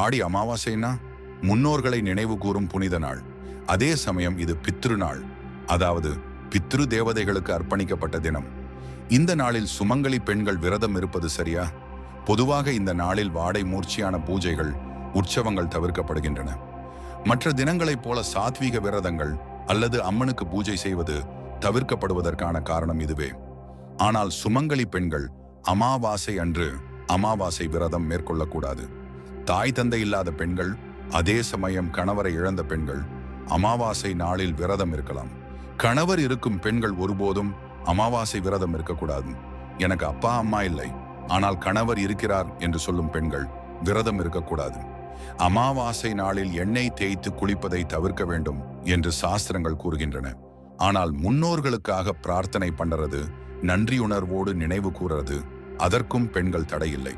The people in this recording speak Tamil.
ஆடி அமாவாசைனா முன்னோர்களை நினைவு கூறும் புனித நாள். அதே சமயம் இது பித்ரு நாள் அதாவது பித்ரு தேவதைகளுக்கு அர்ப்பணிக்கப்பட்ட தினம். இந்த நாளில் சுமங்கலி பெண்கள் விரதம் இருப்பது சரியா? பொதுவாக இந்த நாளில் வாடை மூர்ச்சியான பூஜைகள் உற்சவங்கள் தவிர்க்கப்படுகின்றன. மற்ற தினங்களைப் போல சாத்வீக விரதங்கள் அல்லது அம்மனுக்கு பூஜை செய்வது தவிர்க்கப்படுவதற்கான காரணம் இதுவே. ஆனால் சுமங்கலி பெண்கள் அமாவாசை அன்று அமாவாசை விரதம் மேற்கொள்ளக்கூடாது. தாய் தந்தை இல்லாத பெண்கள் அதே சமயம் கணவரை இழந்த பெண்கள் அமாவாசை நாளில் விரதம் இருக்கலாம். கணவர் இருக்கும் பெண்கள் ஒருபோதும் அமாவாசை விரதம் இருக்கக்கூடாது. எனக்கு அப்பா அம்மா இல்லை. ஆனால் கணவர் இருக்கிறார் என்று சொல்லும் பெண்கள் விரதம் இருக்கக்கூடாது. அமாவாசை நாளில் எண்ணெய் தேய்த்து குளிப்பதை தவிர்க்க வேண்டும் என்று சாஸ்திரங்கள் கூறுகின்றன. ஆனால் முன்னோர்களுக்காக பிரார்த்தனை பண்றது நன்றியுணர்வோடு நினைவு கூறுறது அதற்கும் பெண்கள் தடையில்லை.